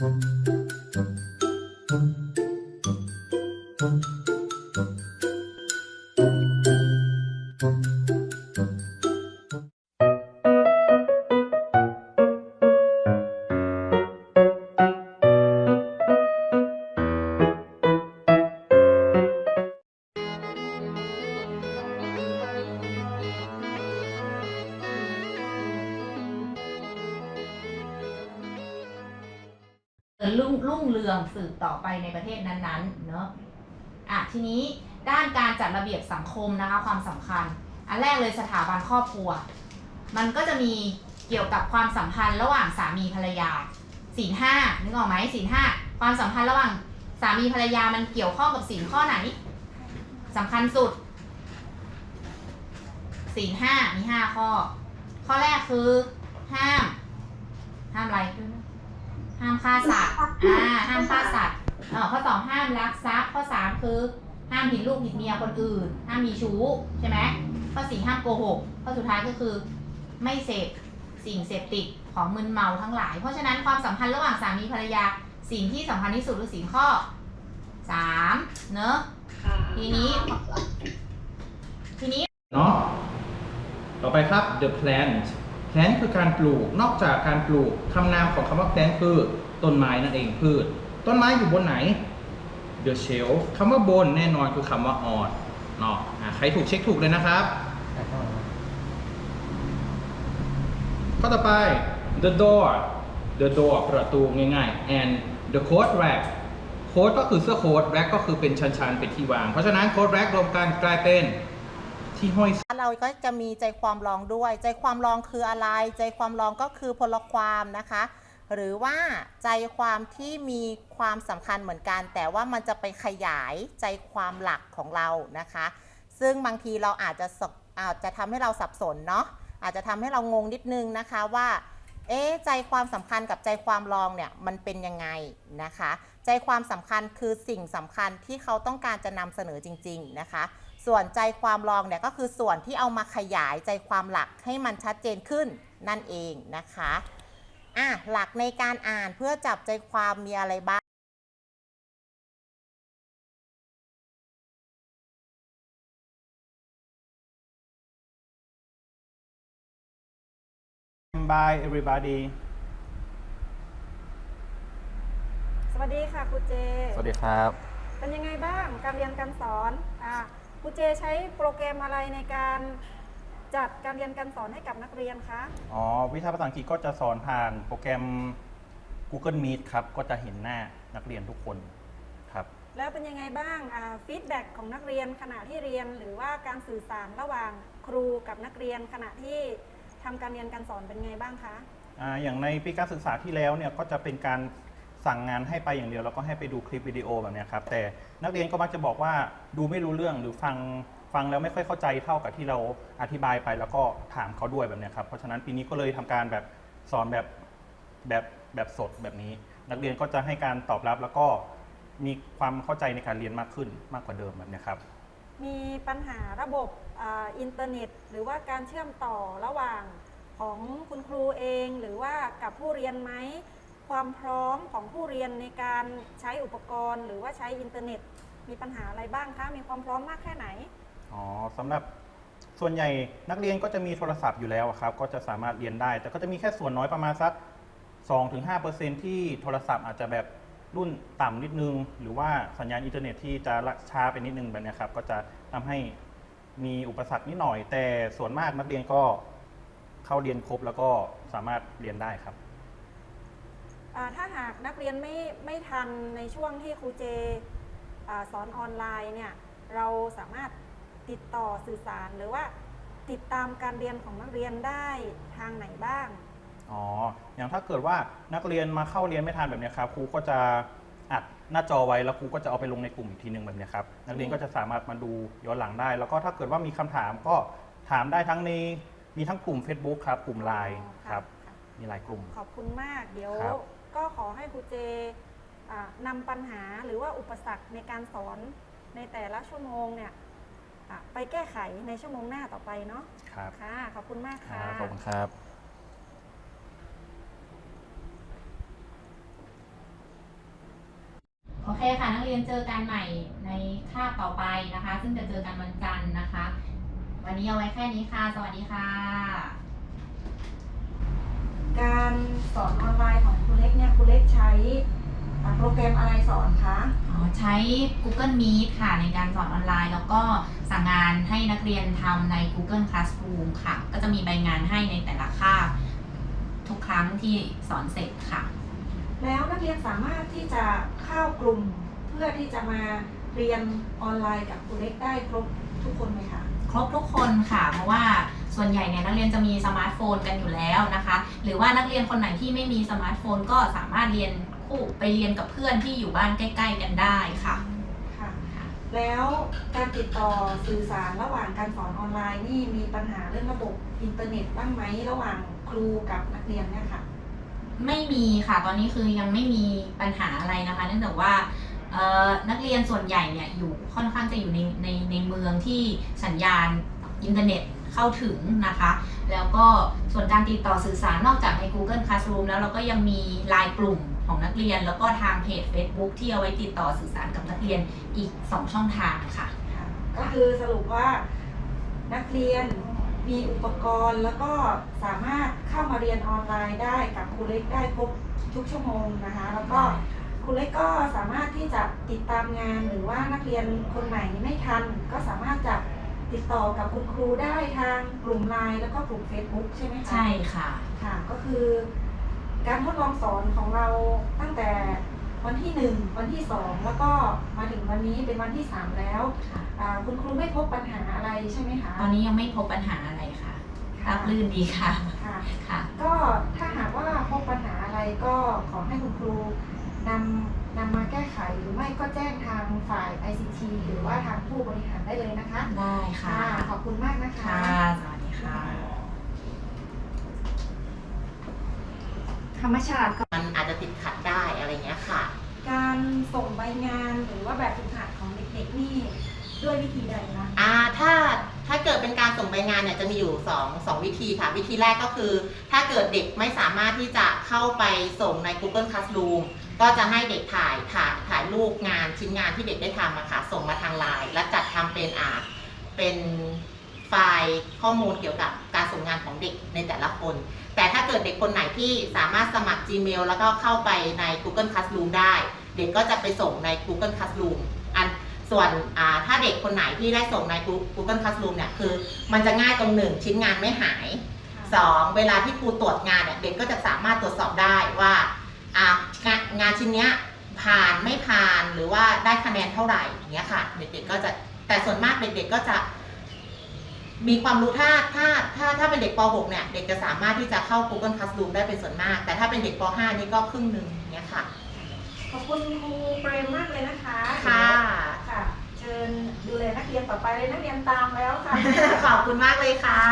รุ่ สืบต่อไปในประเทศนั้นๆเนอะอะทีนี้ด้านการจัดระเบียบสังคมนะคะความสำคัญ อันแรกเลยสถาบันครอบครัว มันก็จะมีเกี่ยวกับความสัมพันธ์ระหว่างสามีภรรยาศีลห้านึกออกไหมศีลห้าความสัมพันธ์ระหว่างสามีภรรยามันเกี่ยวข้องกับศีลข้อไหนสำคัญสุดศีลห้ามีห้าข้อ ข้อแรกคือ ห้าม ห้ามอะไร ห้ามฆ่าสัตว์ อ่า ห้ามฆ่าสัตว์เออข้อสองห้ามลักทรัพย์ ข้อสามคือห้ามผิดลูกผิดเมียคนอื่น ห้ามมีชู้ใช่ไหมข้อสี่ห้ามโกหก ข้อสุดท้ายก็คือไม่เสพสิ่งเสพติดของมึนเมาทั้งหลาย เพราะฉะนั้นความสัมพันธ์ระหว่างสามีภรรยาสิ่งที่สำคัญที่สุดคือสิ่งข้อสามเนอะทีนี้ ทีนี้ เนาะต่อไปครับ the plant plant คือการปลูก นอกจากการปลูกคำนามของคำว่า plant คือต้นไม้นั่นเองพืช ต้นไม้อยู่บนไหน the shelf คำว่าบนแน่นอนคือคำว่า on เนาะอะใครถูกเช็คถูกเลยนะครับข้อต่อไป the door the door ประตูง่ายๆ and the coat rack coat ก็คือเสื้อโค้ท rack ก็คือเป็นชั้นๆเป็นที่วาง เพราะฉะนั้น coat rack รวมกันกลายเป็นที่ห้อย เราก็จะมีใจความรองด้วย ใจความรองคืออะไร ใจความรองก็คือพลความนะคะ หรือว่าใจความที่มีความสำคัญเหมือนกัน แต่ว่ามันจะไปขยายใจความหลักของเรานะคะ ซึ่งบางทีเราอาจจะอาจจะทำให้เราสับสนเนาะอาจจะทำให้เรางงนิดนึงนะคะว่าเอ๊ใจความสำคัญกับใจความรองเนี่ยมันเป็นยังไงนะคะ ใจความสำคัญคือสิ่งสำคัญที่เขาต้องการจะนำเสนอจริง ๆนะคะ ส่วนใจความรองเนี่ยก็คือส่วนที่เอามาขยายใจความหลักให้มันชัดเจนขึ้นนั่นเองนะคะอะหลักในการอ่านเพื่อจับใจความมีอะไรบ้าง Bye everybody สวัสดีค่ะครูเจ สวัสดีครับ เป็นยังไงบ้าง การเรียนการสอน อ่า ครูเจใช้โปรแกรมอะไรในการจัดการเรียนการสอนให้กับนักเรียนคะ อ๋อ วิชาภาษาอังกฤษก็จะสอนผ่านโปรแกรม Google Meet ครับ ก็จะเห็นหน้านักเรียนทุกคนครับ แล้วเป็นยังไงบ้างฟีดแบ็กของนักเรียนขณะที่เรียน หรือว่าการสื่อสารระหว่างครูกับนักเรียนขณะที่ทำการเรียนการสอนเป็นไงบ้างคะ อ่าอย่างในปีการศึกษาที่แล้วเนี่ยก็จะเป็นการ สั่งงานให้ไปอย่างเดียวแล้วก็ให้ไปดูคลิปวิดีโอแบบเนี้ยครับแต่นักเรียนก็มักจะบอกว่าดูไม่รู้เรื่องหรือฟังฟังแล้วไม่ค่อยเข้าใจเท่ากับที่เราอธิบายไปแล้วก็ถามเขาด้วยแบบเนี้ยครับเพราะฉะนั้นปีนี้ก็เลยทำการแบบสอนแบบแบบแบบสดแบบนี้ นักเรียนก็จะให้การตอบรับแล้วก็มีความเข้าใจในการเรียนมากขึ้นมากกว่าเดิมแบบเนี้ยครับ มีปัญหาระบบอาอินเทอร์เน็ต หรือว่าการเชื่อมต่อระหว่างของคุณครูเอง หรือว่ากับผู้เรียนไหม ความพร้อมของผู้เรียนในการใช้อุปกรณ์ หรือว่าใช้อินเทอร์เน็ต มีปัญหาอะไรบ้างคะ มีความพร้อมมากแค่ไหน อ๋อสำหรับส่วนใหญ่นักเรียนก็จะมีโทรศัพท์อยู่แล้วอะครับ ก็จะสามารถเรียนได้ แต่ก็จะมีแค่ส่วนน้อยประมาณสัก 2-5%ที่โทรศัพท์อาจจะแบบรุ่นต่ำนิดนึง หรือว่าสัญญาณอินเทอร์เน็ตที่จะช้าไปนิดนึงแบบเนี้ยครับ ก็จะทำให้มีอุปสรรคนิดหน่อย แต่ส่วนมากนักเรียนก็เข้าเรียนครบแล้วก็สามารถเรียนได้ครับ ถ้าหากนักเรียนไม่ไม่ทันในช่วงที่ครูเจอาสอนออนไลน์เนี่ยเราสามารถติดต่อสื่อสารหรือว่าติดตามการเรียนของนักเรียนได้ทางไหนบ้าง อ๋อ อย่างถ้าเกิดว่านักเรียนมาเข้าเรียนไม่ทันแบบเนี้ยครับครูก็จะอัดหน้าจอไว้แล้วครูก็จะเอาไปลงในกลุ่มอีกทีหนึ่งแบบเนี้ยครับนักเรียนก็จะสามารถมาดูย้อนหลังได้ แล้วก็ถ้าเกิดว่ามีคำถามก็ถามได้ทั้งในมีทั้งกลุ่ม Facebook ครับ กลุ่มไลน์อ๋อครับค่ะมีหลายกลุ่ม ขอบคุณมากเดี๋ยวครับ ก็ขอให้ครูเจอ่านำปัญหาหรือว่าอุปสรรคในการสอนในแต่ละชั่วโมงเนี่ยอะไปแก้ไขในชั่วโมงหน้าต่อไปเนาะครับค่ะขอบคุณมากครัค่ะบขอบคุณครับเคค่ะนักเรียนเจอกันใหม่ในคาบต่อไปนะคะ ซึ่งจะเจอกันวันจันทร์นะคะ วันนี้เอาไว้แค่นี้ค่ะ สวัสดีค่ะ การสอนออนไลน์ของครูเล็กเนี่ยครูเล็กใช้อ่าโปรแกรมอะไรสอนคะอ๋อใช้ Google Meet ค่ะในการสอนออนไลน์ แล้วก็สั่งงานให้นักเรียนทำใน Google Classroom ค่ะ ก็จะมีใบงานให้ในแต่ละคาบทุกครั้งที่สอนเสร็จค่ะ แล้วนักเรียนสามารถที่จะเข้ากลุ่มเพื่อที่จะมาเรียนออนไลน์กับครูเล็กได้ครบทุกคนไหมคะ ครบทุกคนค่ะ เพราะว่า ส่วนใหญ่เนี่ยนักเรียนจะมีสมาร์ทโฟนกันอยู่แล้วนะคะ หรือว่านักเรียนคนไหนที่ไม่มีสมาร์ทโฟนก็สามารถเรียนคู่ไปเรียนกับเพื่อนที่อยู่บ้านใกล้ ๆ กันได้ค่ะค่ะ แล้วการติดต่อสื่อสารระหว่างการสอนออนไลน์นี่มีปัญหาเรื่องระบบอินเทอร์เน็ตบ้างไหมระหว่างครูกับนักเรียนเนี่ยค่ะ ไม่มีค่ะตอนนี้คือยังไม่มีปัญหาอะไรนะคะเนื่องจากว่าเอ่อนักเรียนส่วนใหญ่เนี่ยอยู่ค่อนข้างจะอยู่ในในในเมืองที่สัญญาณอินเทอร์เน็ต เข้าถึงนะคะ แล้วก็ส่วนการติดต่อสื่อสารนอกจากใน Google Classroom แล้วเราก็ยังมีไลน์กลุ่มของนักเรียน แล้วก็ทางเพจ Facebook ที่เอาไว้ติดต่อสื่อสารกับนักเรียนอีก 2 ช่องทางค่ะค่ะ ก็คือสรุปว่านักเรียนมีอุปกรณ์แล้วก็สามารถเข้ามาเรียนออนไลน์ได้กับครูเล็กได้ครบทุกชั่วโมงนะคะ แล้วก็ครูเล็กก็สามารถที่จะติดตามงานหรือว่านักเรียนคนไหนไม่ทัน ก็สามารถจะ ติดต่อกับคุณครูได้ทางกลุ่มไลน์แล้วก็กลุ่ม Facebook ใช่ไหมคะใช่ค่ะ ค่ะ ก็คือ การทดลองสอนของเราตั้งแต่วันที่หนึ่งวันที่สองแล้วก็มาถึงวันนี้เป็นวันที่สามแล้วค่ะอ่าคุณครูไม่พบปัญหาอะไรใช่ไหมคะ ตอนนี้ยังไม่พบปัญหาอะไรค่ะค่ะราบรื่นดีค่ะค่ะ ค่ะ ก็ถ้าหากว่าพบปัญหาอะไรก็ขอให้คุณครูนำ นำมาแก้ไขหรือไม่ก็แจ้งทางฝ่าย ICT หรือว่าทางผู้บริหารได้เลยนะคะได้ค่ะ ขอบคุณมากนะคะค่ะสวัสดีค่ะ ธรรมชาติก็มันอาจจะติดขัดได้อะไรเงี้ยค่ะ การส่งใบงานหรือว่าแบบฝึกหัดของเด็กๆนี่ด้วยวิธีใดนะอ่าถ้าถ้าเกิดเป็นการส่งใบงานเนี่ยจะมีอยู่2 2วิธีค่ะ วิธีแรกก็คือ ถ้าเกิดเด็กไม่สามารถที่จะเข้าไปส่งใน Google Classroom ก็จะให้เด็กถ่ายถ่ายถ่ายรูปงานชิ้นงานที่เด็กได้ทำอะค่ะส่งมาทางไลน์และจัดทำเป็นอ่าเป็นไฟล์ข้อมูลเกี่ยวกับการส่งงานของเด็กในแต่ละคน แต่ถ้าเกิดเด็กคนไหนที่สามารถสมัคร Gmail แล้วก็เข้าไปใน Google Classroom ได้ เด็กก็จะไปส่งใน Google Classroom อันส่วนอ่าถ้าเด็กคนไหนที่ได้ส่งใน Google Classroom เนี่ยคือ มันจะง่ายตรงหนึ่งชิ้นงานไม่หาย 2 เวลาที่ครูตรวจงานเนี่ยเด็กก็จะสามารถตรวจสอบได้ว่า งานงานชิ้นเนี้ยผ่านไม่ผ่านหรือว่าได้คะแนนเท่าไหร่อย่างเงี้ยค่ะเด็กๆก็จะแต่ส่วนมากเด็กๆก็จะ มีความรู้ถ้าถ้าถ้าถ้าเป็นเด็กป .6 เนี่ยเด็กจะสามารถที่จะเข้า Google Classroom ได้เป็นส่วนมาก แต่ถ้าเป็นเด็กป .5 นี่ก็ครึ่งหนึ่งอย่างเงี้ยค่ะ ขอบคุณครูเปรมมากเลยนะคะค่ะค่ะ เชิญดูแลนักเรียนต่อไปเลยนักเรียนตามแล้วค่ะ ขอบคุณมากเลยค่ะ